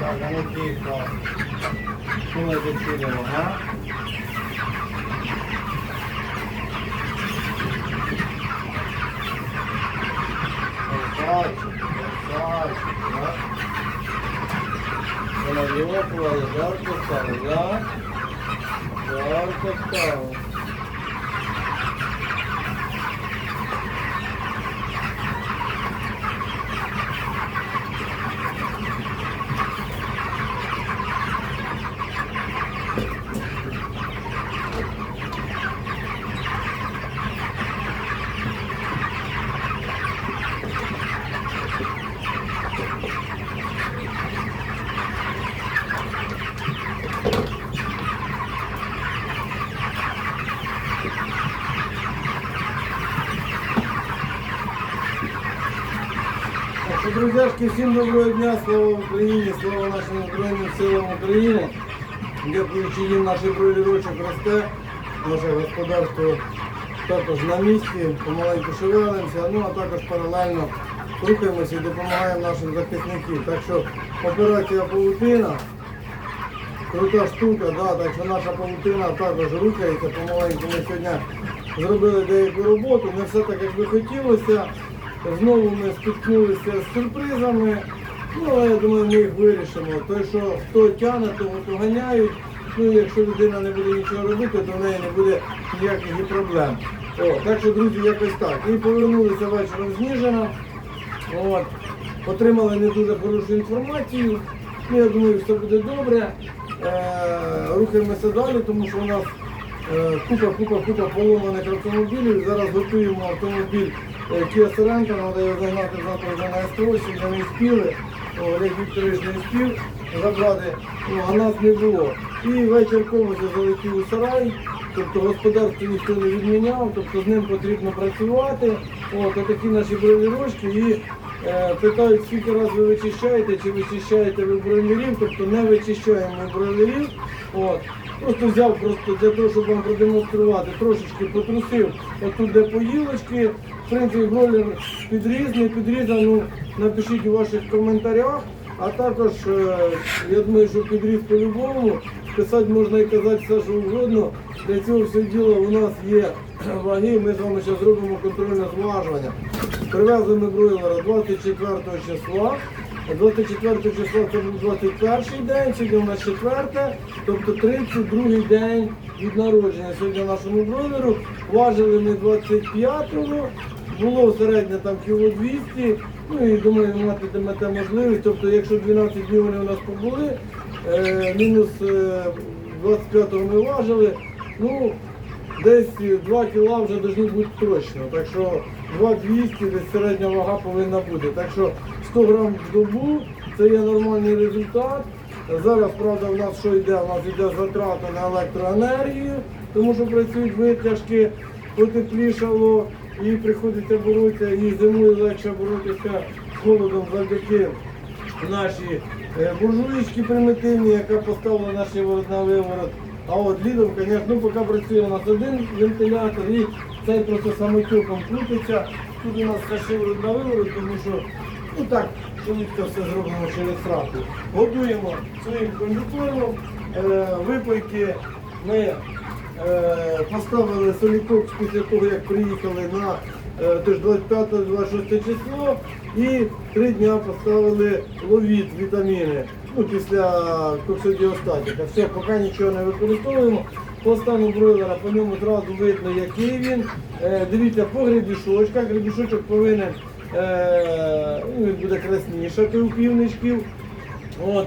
Так, а ну тихо. Що ми зачинимо, га? Красавчик, красавчик, да? Вона йопала, жарко стало, да? Жарко стало. Так що, друзяшки, всім доброго дня, слава Україні, слава нашим Збройним силам України. Дякуючи їм наш бройлерочок росте, наше господарство також на місці, помаленьку шевелимося, ну а також паралельно рухаємося і допомагаємо нашим захисникам. Так що операція паутина, крута штука, да, так що наша паутина також рухається, помаленьку ми сьогодні зробили деяку роботу, не все так, як би хотілося. Знову ми спіткнулися з сюрпризами. Ну, але я думаю, ми їх вирішимо. Той, що хто тягне, того то ганяють. Ну, якщо людина не буде нічого робити, то в неї не буде ніяких проблем. О, так що, друзі, якось так. І повернулися вечором з Ніжина. От. Отримали не дуже хорошу інформацію. Ну, я думаю, все буде добре. Е, рухаємося далі, тому що у нас е, купа, купа, купа поломаних автомобілів. Зараз готуємо автомобіль Sorento, треба його загнати завтра вже на СТО, сьогодні не спіли. Олег Вікторович не спів забрати, ну, а нас не було. І вечір комусь залетів у сарай, тобто господарство ніхто не відміняв, тобто з ним потрібно працювати. От, отакі наші бройлерочки. І Е, Питають, скільки разів ви вичищаєте, чи вичищаєте ви бройлерів, тобто не вичищаємо ми бройлерів. От. Просто взяв просто для того, щоб вам продемонструвати, трошечки потрусив отут де поїлочки. В принципі, бройлер підріз, не напишіть у ваших коментарях. А також, е, я думаю, що підріз по-любому. Писати можна і казати все, що угодно. Для цього все діло у нас є ваги, ми з вами зараз зробимо контрольне зважування. Привезли ми бройлера 24 числа. 24 числа це був 21 день, сьогодні у нас 4, тобто 32 день від народження сьогодні нашому бройлеру. Важили ми 25-го, було середнє там кіло 200, ну і думаю, матимете можливість. Тобто, якщо 12 днів вони у нас побули, е, мінус е, 25-го ми важили, ну десь 2 кіла вже повинні бути точно. Так що 2200 десь середня вага повинна бути. Так що 100 грам в добу це є нормальний результат. Зараз, правда, в нас що йде? У нас йде затрата на електроенергію, тому що працюють витяжки, потеплішало і приходиться боротися, і зимою легше боротися з холодом завдяки наші е, буржуїчки примітивні, яка поставила наш виворот на виворот. А от лідом, звісно, ну, поки працює у нас один вентилятор і цей просто самотюком крутиться. Тут у нас ще виворот на виворот, тому що ну так, швидко все зробимо через сраку. Годуємо своїм кондитором, е, випойки ми е, поставили солікокс після того, як приїхали на е, 25-26 число і три дня поставили ловіт вітаміни. Ну, після коксидіостатіка. Все, поки нічого не використовуємо. По стану бройлера по ньому зразу видно, який він. Е, дивіться, по гребішочках. Гребішочок повинен ну, він буде краснішати у півничків.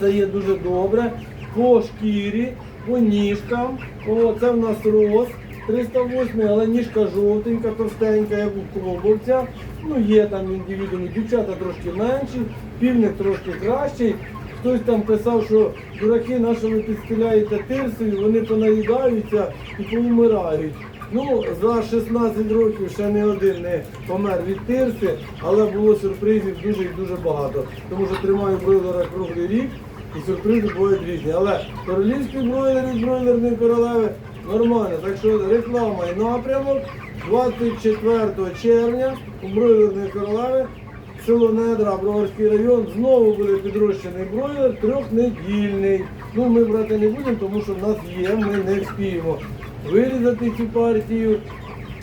Це є дуже добре. По шкірі, по ніжкам. Це в нас роз 308, але ніжка жовтенька, товстенька, як у кробовця. Ну, є там індивідуми, дівчата трошки менші, півник трошки кращий. Хтось там писав, що дураки наші ви підстріляєте тирсою, вони понаїдаються і повмирають. Ну, за 16 років ще не один не помер від тирси, але було сюрпризів дуже і дуже багато. Тому що тримаю бройлера круглий рік і сюрпризи бувають різні. Але королівський бройлер від бройлерної королеви нормально. Так що реклама і напрямок 24 червня у бройлерної королеви село Недра, Броварський район, знову буде підрощений бройлер трьохнедільний. Ну, ми брати не будемо, тому що в нас є, ми не вспіємо вирізати цю партію.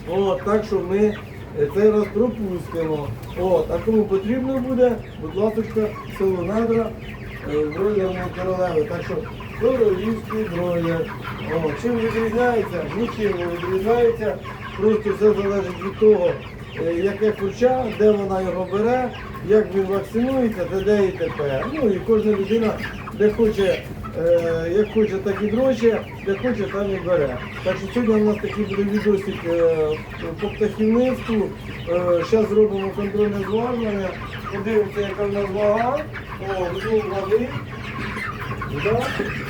От, так що ми е, цей раз пропустимо. От, а кому потрібно буде, будь ласка, село Недра, е, бройлерної королеви. Так що королівський бройлер. О, чим відрізняється? Нічим не відрізняється. Просто все залежить від того, е, яке курча, де вона його бере, як він вакцинується, та де і тепер. Ну і кожна людина, де хоче, е, як хоче, так і дроче, де хоче, там і бере. Так що сьогодні у нас такий буде відосик е, по птахівництву. Зараз зробимо контрольне зважування, подивимося, яка в нас вага. О, вдруг ваги. Да?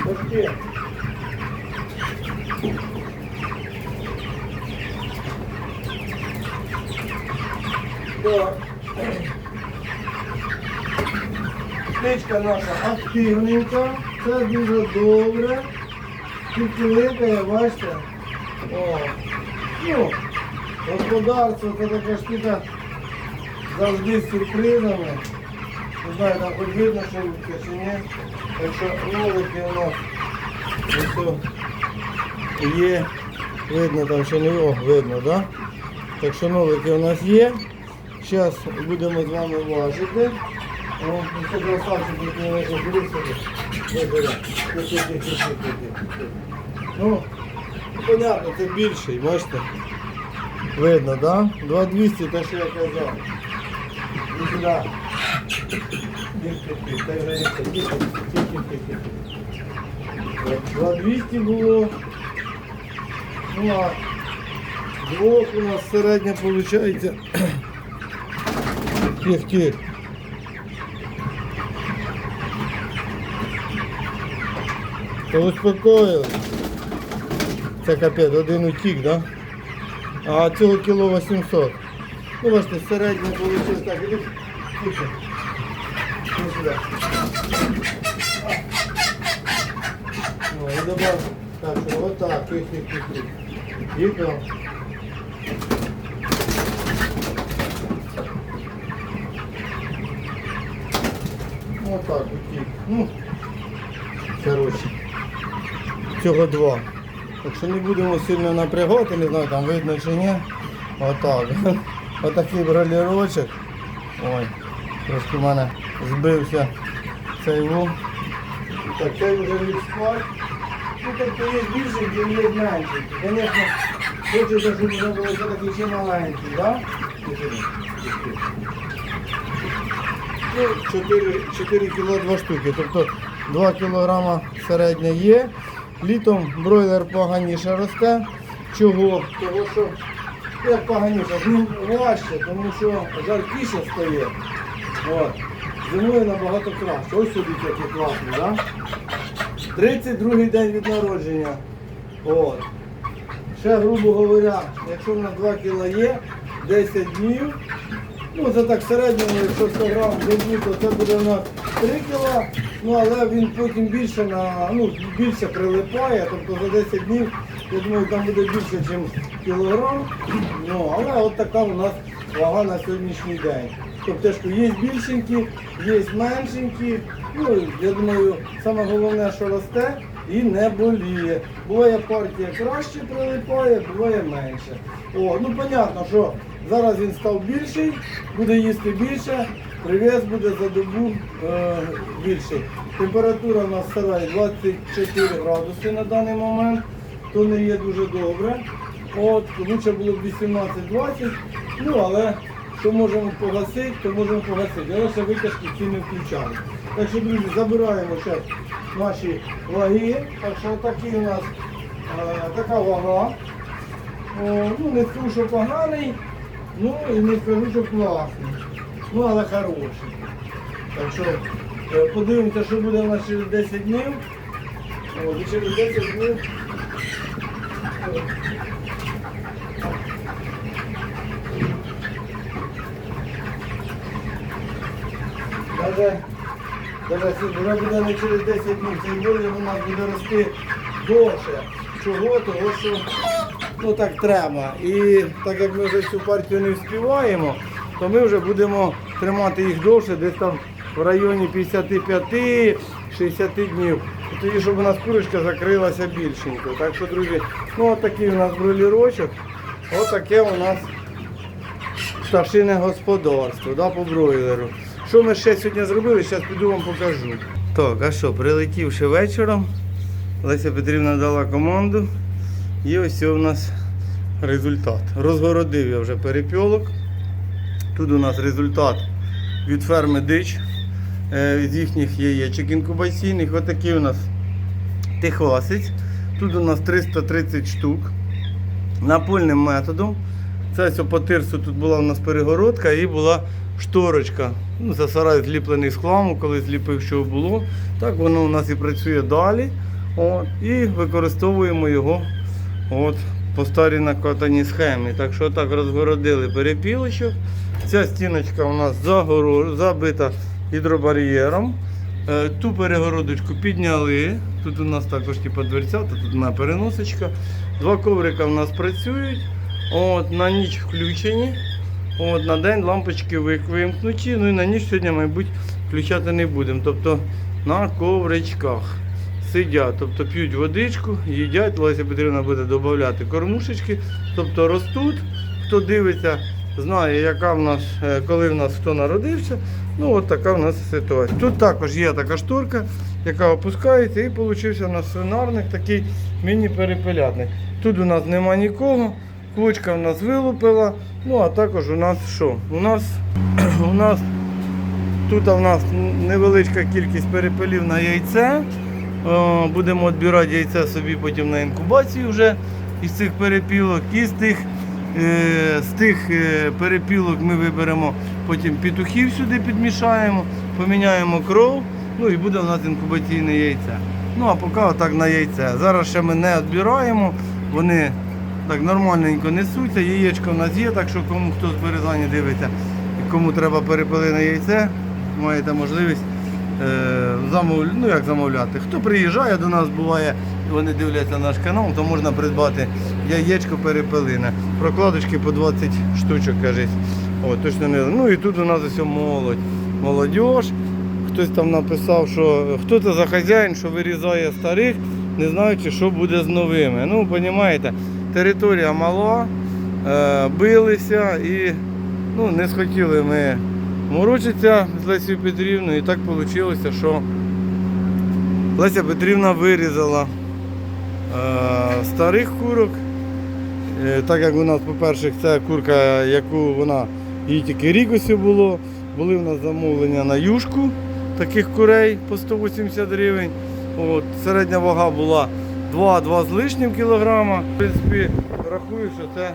Важке. Так. Птичка наша активненька, це дуже добре. Тільки ликає, бачите. О. Ну, господарство це така штука завжди з сюрпризами. Не знаю, там хоч видно, що рубка чи ні. Так що ролики у нас ось є. Видно там ще не о, видно, да? Так що нолики у нас є. Зараз будемо з вами важити. О, ну, це красавчик, який не собі. Ну, понятно, це більший, бачите? Видно, да? 2200, те, що я казав. І сюди. Це. Тихо, тихо-тихо. 2200 було. Ну а двох у нас середня виходить. Тих-тих. То успокоїли. Це капець, один утік, да? А цього кіло 800. Ну, бачите, середня вийшло так. Іди, тихо. Іди сюди. Ну, і добав. Так, що отак, тих, тих, тих, тих. Тихо. Отак, утік. Ну, коротше. Цього два. Так що не будемо сильно напрягати, не знаю, там видно чи ні. Отак. Отакий бролірочок. Ой, трошки в мене збився цей ву. Так, цей вже ліг спать. Ну, тобто є більший, є є менший. Звісно, хочеться, щоб вже було все-таки ще маленький, так? Ну, 4, 4 кг 2 штуки, тобто 2 кг середня є. Літом бройлер поганіше росте. Чого? Тому що як поганіше, ну, важче, тому що жаркіше стає. От. Зимою набагато краще. Ось собі який класний, да? 32 день від народження. От. Ще, грубо говоря, якщо в нас 2 кг є, 10 днів. Ну, це так середньому, якщо 100 грам добу, то це буде на 3 кг, ну але він потім більше на, ну, більше прилипає, тобто за 10 днів, я думаю, там буде більше, ніж кілограм. Ну, але от така у нас вага на сьогоднішній день. Тобто ж є більшенькі, є меншенькі. Ну, я думаю, саме головне, що росте і не боліє. Буває партія краще прилипає, буває менше. О, ну понятно, що зараз він став більший, буде їсти більше, привес буде за добу е, більший. Температура у нас в сараї 24 градуси на даний момент, то не є дуже добре. От, лучше було б 18-20, ну але що можемо погасити, то можемо погасити. Але ще витяжки ці не включали. Так що, друзі, забираємо зараз наші ваги. Так що такий у нас е, така вага. О, ну, не скажу, що поганий, ну і не скажу, що класний. Ну, але хороший. Так що е, подивимося, що буде у нас через 10 днів. О, і через 10 днів. Даже, даже ці- буде не через 10 днів, цей бойлер у нас буде рости довше. Чого? Того, що ну так треба. І так як ми вже цю партію не вспіваємо, то ми вже будемо тримати їх довше, десь там в районі 55-60 днів. Тоді, щоб у нас курочка закрилася більшенько. Так що, друзі, ну от такий у нас бролірочок. Отаке у нас пташине господарство да, по бройлеру. Що ми ще сьогодні зробили, зараз піду вам покажу. Так, а що, прилетівши вечором, Леся Петрівна дала команду. І ось у нас результат. Розгородив я вже перепілок. Тут у нас результат від ферми Дич, е, від їхніх яєчок інкубаційних. Ось такий у нас тихасець. Тут у нас 330 штук. Напольним методом. Це ось по тирсу тут була у нас перегородка і була шторочка. Ну, це сарай зліплений з хламу, коли зліпив, що було. Так воно у нас і працює далі. От, і використовуємо його от, по старій накатаній схемі. Так що так розгородили перепілочок. Ця стіночка у нас загоро- забита гідробар'єром. Е, Ту перегородочку підняли. Тут у нас також типу, дверцята, тут одна переносочка. Два коврика у нас працюють. От, на ніч включені. От, на день лампочки вимкнуті. Ну і на ніч сьогодні, мабуть, включати не будемо. Тобто на ковричках сидять, тобто п'ють водичку, їдять. Леся Петрівна буде додати кормушечки, тобто ростуть. Хто дивиться, знає, яка в нас, е, коли в нас хто народився. Ну, от така в нас ситуація. Тут також є така шторка, яка опускається, і вийшов у свинарник, такий міні-перепелятник. Тут у нас нема нікого, квочка в нас вилупила. Ну а також у нас що? У нас, у нас тут у нас невеличка кількість перепелів на яйце. О, Будемо відбирати яйця собі потім на інкубацію вже із цих перепілок. І з тих, е, з тих е, перепілок ми виберемо потім петухів сюди підмішаємо, поміняємо кров, ну і буде у нас інкубаційне яйце. Ну а поки отак на яйце. Зараз ще ми не відбираємо, вони так нормальненько несуться. Яєчко в нас є, так що кому хто з Березані дивиться кому треба перепелине яйце, маєте можливість е, замов... ну, як замовляти. Хто приїжджає до нас, буває, вони дивляться наш канал, то можна придбати яєчко перепелине. Прокладочки по 20 штучок, кажуть. О, точно не. Ну і тут у нас ось молодь. Молодіж. Хтось там написав, що хто це за хазяїн, що вирізає старих, не знаючи, що буде з новими. Ну, розумієте, територія мала, е, билися і ну, не схотіли ми морочитися з Лесією Петрівною. І так вийшло, що Леся Петрівна вирізала е, старих курок. Е, Так як у нас, по-перше, це курка, яку вона їй тільки рік ось було. Були в нас замовлення на юшку таких курей по 180 гривень. От, середня вага була 2-2 з лишнім кілограма. В принципі, рахую, що це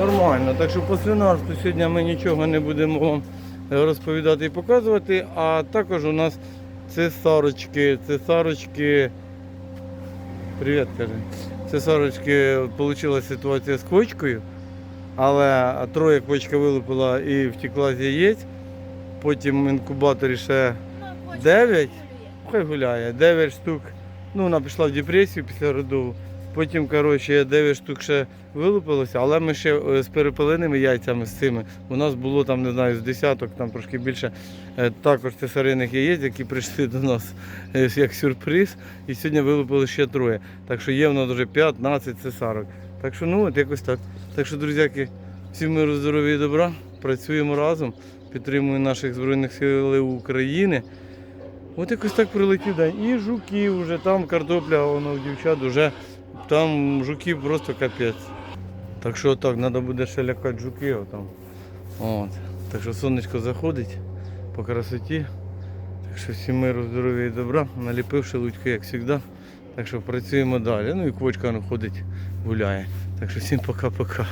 нормально. Так що по свинарству сьогодні ми нічого не будемо розповідати і показувати. А також у нас цесарочки, цесарочки. Привіт, каже. Цесарочки вийшла ситуація з квочкою, але троє квочка вилупила і втекла з яєць. Потім в інкубаторі ще 9, хай гуляє, 9 штук. Ну, вона пішла в депресію після роду. Потім, коротше, 9 штук ще вилупилося, але ми ще е, з перепеленими яйцями з цими. У нас було там, не знаю, з десяток, там трошки більше е, також цесариних яєць, які прийшли до нас е, як сюрприз. І сьогодні вилупили ще троє. Так що є в нас вже 15 цесарок. Так що ну от якось так. Так що, друзяки, всім миру, здоров'я і добра. Працюємо разом, підтримуємо наших Збройних сил України. От якось так прилетів день. І жуки вже, там картопля, воно у дівчат вже там жуки просто капець. Так що так, треба буде ще лякати жуки. Отам. От. Так що сонечко заходить по красоті. Так що всім миру, здоров'я і добра. Наліпивши лудьки, як завжди. Так що працюємо далі. Ну і квочка ну, ходить, гуляє. Так що всім пока-пока.